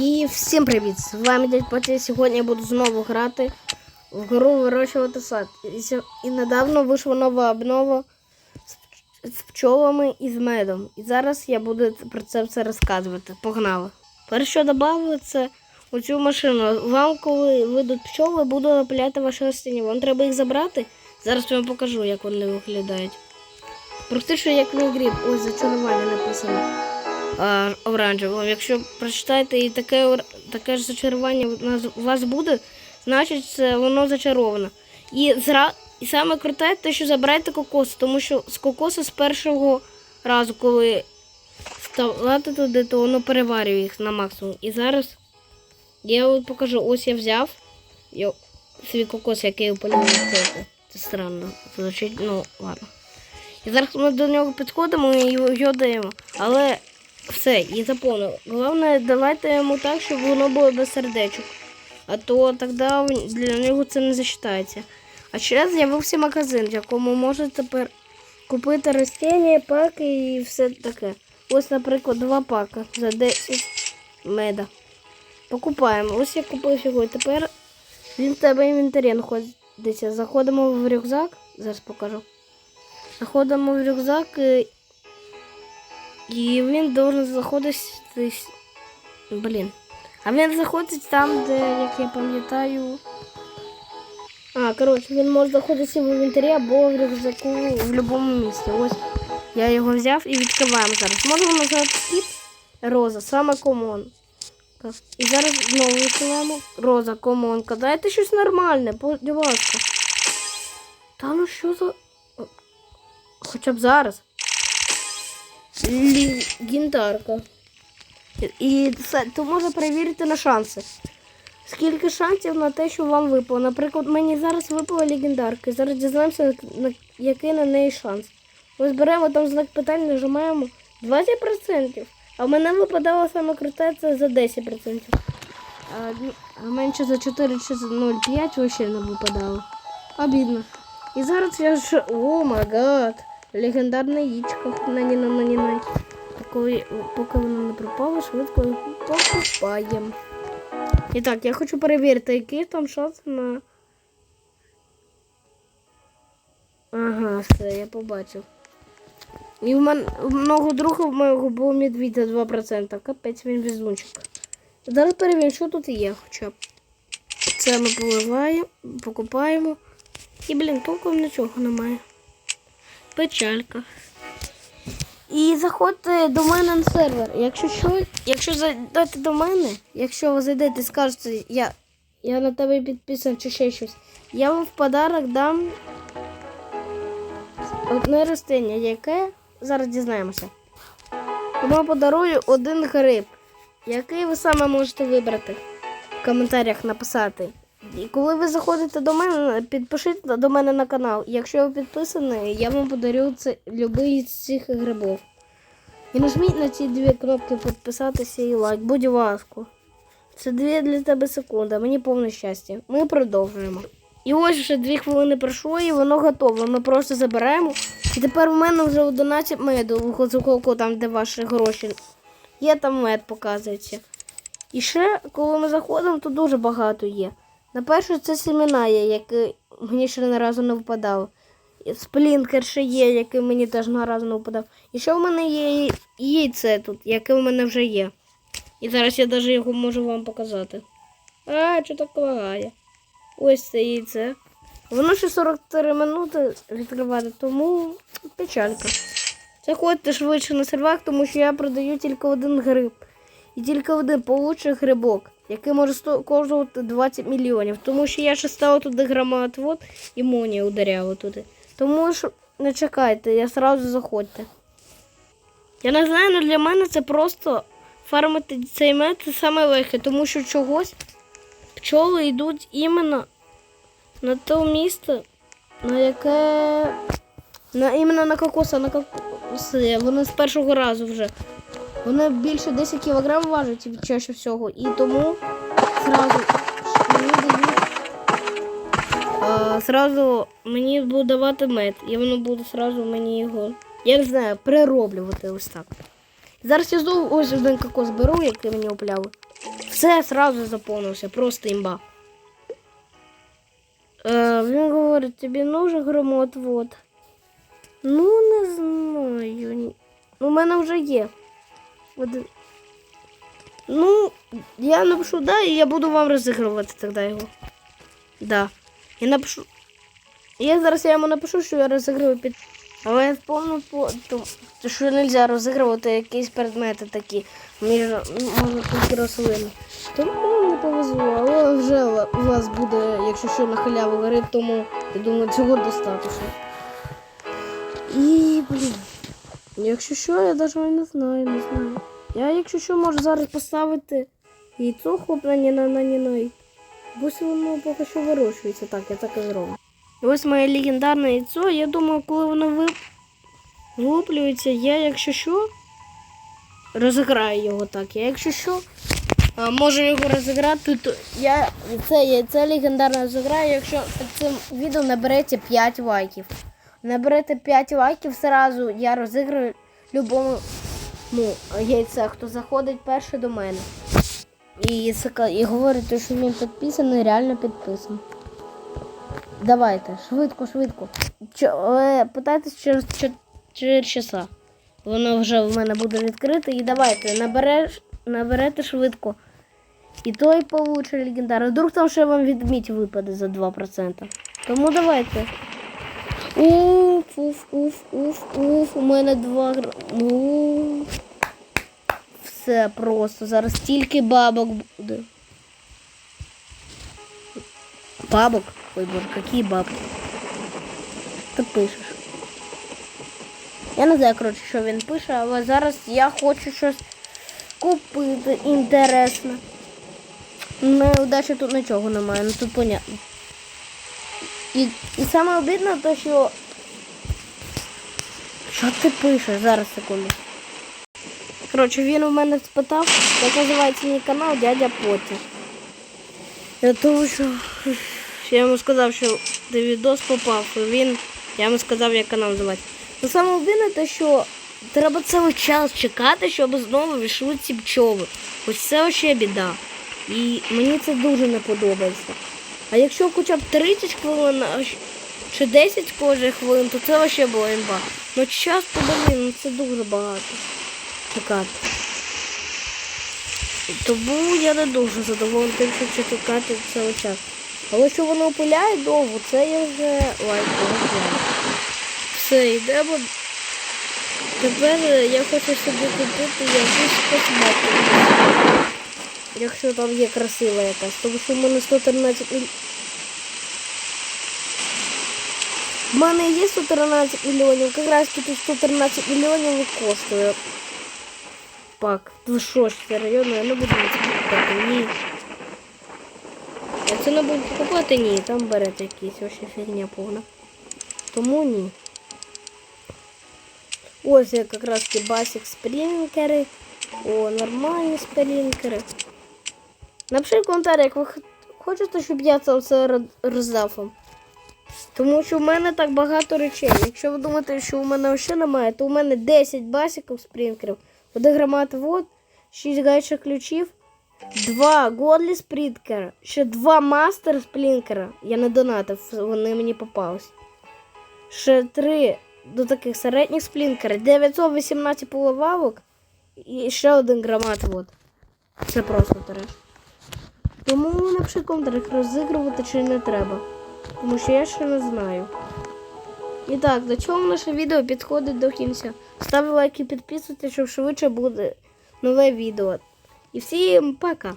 І всім привіт! З вами дядь Патя. Сьогодні я буду знову грати в гру вирощувати сад. І, недавно вийшла нова обнова з, пч- пчолами і з медом. І зараз я буду про це все розказувати. Погнали. Перше, що додав, це оцю машину. Вам, коли вийдуть пчоли, буду напиляти ваші рослини. Вам треба їх забрати. Зараз я вам покажу, як вони виглядають. Практично як мій гріб. Ось за зачарування написано оранжевим. Якщо прочитаєте і таке, таке ж зачарування у вас буде, значить це воно зачаровано. І, зра... і саме круте, те, що забирайте кокос, тому що з кокосу з першого разу, коли ставати туди, то воно переварює їх на максимум. І зараз я от покажу, ось я взяв я... свій кокос, який у полі це, це странно. Звучить, ну ладно. І зараз ми до нього підходимо і його даємо. Але все, і заповнив. Головне, давайте йому так, щоб воно було без сердечок. А то тоді для нього це не засчитається. А ще з'явився магазин, в якому можна тепер купити ростіння, паки і все таке. Ось, наприклад, два пака за 10 меда. Покупаємо. Ось я купив його. І тепер він в тебе інвентарі знаходиться. Заходимо в рюкзак. Зараз покажу. Заходимо в рюкзак і, і він должен знаходитись. Блін. А він заходить там, де, як я пам'ятаю. А, коротше, він може знаходитися в інвентарі або в рюкзаку в будь-якому місці. Ось я його взяв і відкриваємо зараз. Можемо назвати скіп Роза, саме комон. І зараз знову відкриваємо Роза, комонка. Дайте щось нормальне, будь ласка. Та ну що за. Хоча б зараз. Легендарка. І це то можна перевірити на шанси. Скільки шансів на те, що вам випало. Наприклад, мені зараз випала легендарка. Зараз дізнаємося, на, на- який на неї шанс. Ось беремо там знак питання, нажимаємо 20%. А в мене випадало саме круте це за 10%. А, ну, а менше за 4 чи за 0,5 взагалі не випадало. Обідно. І зараз я ж. О май гад! Легендарне яєчко на ні на ні на Коли, поки воно не пропало, швидко покупаємо. І так, я хочу перевірити, який там шанс на. Ага, все, я побачив. І в мене много друга моєго було медвідя 2%. Капець він везунчик. Зараз перевіримо, що тут є хоча б. Це ми поливаємо, покупаємо. І, блін, толком нічого немає. Печалька. І заходьте до мене на сервер. Якщо що, якщо зайдете до мене, якщо ви зайдете і скажете, я, я на тебе підписаний чи ще щось, я вам в подарок дам одне ростення, яке зараз дізнаємося. Тому подарую один гриб, який ви саме можете вибрати в коментарях написати. І коли ви заходите до мене, підпишіть до мене на канал. Якщо ви підписані, я вам подарю це любий з цих грибів. І нажміть на ці дві кнопки підписатися і лайк, будь ласка. Це дві для тебе секунди, мені повне щастя. Ми продовжуємо. І ось вже дві хвилини пройшло, і воно готове. Ми просто забираємо. І тепер в мене вже 11 меду, в там, де ваші гроші. Є там мед, показується. І ще, коли ми заходимо, то дуже багато є. На перше, це семена є, які мені ще не разу не випадало. І Сплінкер ще є, який мені теж на разу не випадав. І ще в мене є яйце тут, яке в мене вже є. І зараз я навіть його можу вам показати. А, що так лагає? Ось це яйце. Воно ще 43 минути відкривати, тому печалька. Заходьте швидше на сервак, тому що я продаю тільки один гриб. І тільки один получий грибок, який може коштувати 20 мільйонів. Тому що я ще ставив туди громоотвод і моні ударяла туди. Тому ж не чекайте, я сразу заходьте. Я не знаю, але для мене це просто фармити цей мед це саме легке, тому що чогось пчоли йдуть іменно на те місце, на яке. На, іменно на кокоса, на кокоси. Вони з першого разу вже. Вони більше 10 кг важать від чаще всього. І тому зразу мені дають. А, зразу мені буде давати мед. І воно буде зразу мені його. Я не знаю, перероблювати ось так. Зараз я знову ось один кокос беру, який мені опляли. Все сразу заповнився, просто імба. Е, він говорить, тобі нужен громотвод. Ну, не знаю. У мене вже є. Ну, я напишу, да, і я буду вам розігрувати тоді його. Да. Я напишу. Я зараз я йому напишу, що я розіграю під. Але я вспомнив, по- що не можна розігрувати якісь предмети такі між можна тільки рослини. Тому мені не повезло, але вже у вас буде, якщо що на халяву горить, тому я думаю, цього достатньо. І, блін. Якщо що, я навіть не знаю, не знаю. Я, якщо що, можу зараз поставити яйцо хоплення на нанінай. Ось воно поки що вирощується, так, я так і зроблю. Ось моє легендарне яйцо, я думаю, коли воно ви... вилуплюється, я, якщо що, розіграю його так. Я, якщо що, можу його розіграти, то я це яйце легендарне розіграю, якщо під цим відео наберете 5 лайків. Наберете 5 лайків, зразу я розіграю любому ну, яйце, хто заходить перший до мене. І, і говорить, що він підписаний, реально підписаний. Давайте, швидко, швидко. Е, питайтесь через 4 часа. Воно вже в мене буде відкрите. І давайте, набереш, наберете швидко. І той получить легендар. Вдруг там ще вам відміть випаде за 2%. Тому давайте. Уф, уф, уф, уф, уф. У мене два Ну. Все просто. Зараз тільки бабок буде. Бабок? Ой, боже, які бабки? Ти пишеш. Я не знаю, коротше, що він пише, але зараз я хочу щось купити інтересне. Неудачі тут нічого немає, ну тут понятно. І, і саме обідно, то що. Що ти пишеш? Зараз секунду. Коротше, він у мене спитав, як називається мій канал дядя Поті. Я тому що я йому сказав, що ти відос попав, і він. Я йому сказав, як канал називати. Ну саме обідне те, що треба цілий час чекати, щоб знову війшли ці пчоли. Ось це ще біда. І мені це дуже не подобається. А якщо хоча б 30 хвилин чи 10 кожних хвилин, то це ще було імба. Ну час подивись, ну це дуже багато. Чекати. Тому я не дуже задоволений тим, що чекати цілий час. Але що воно опиляє довго, це я вже лайк розгляну. Все, йдемо. Тепер я хочу собі купити якусь косметику. Якщо там є красива якась, тому що в мене 113 міль... В мене є 113 мільйонів, якраз тут 113 мільйонів і коштує. Пак, ну що ж, серйозно, я не буду це купувати, ні. Я це не буду купувати, ні, там берете якісь вообще фігня повна. Тому ні. Ось я якраз басик спрінкери. О, нормальні спрінкери. Напишіть в коментарі, як ви хочете, щоб я це все роздав вам. Тому що в мене так багато речей. Якщо ви думаєте, що у мене ще немає, то у мене 10 басиків спрінкерів, один громад вод, 6 гайчих ключів, 2 годлі спрінкера, ще 2 мастер сплінкера. Я не донатив, вони мені попались. Ще 3 до таких середніх сплінкера, 918 половавок і ще один громад вод. Це просто треш. Тому напишіть в розігрувати чи не треба. Тому що я ще не знаю. І так, до чого наше відео підходить до кінця. Ставте і підписуйтесь, щоб швидше буде нове відео. І всім пока!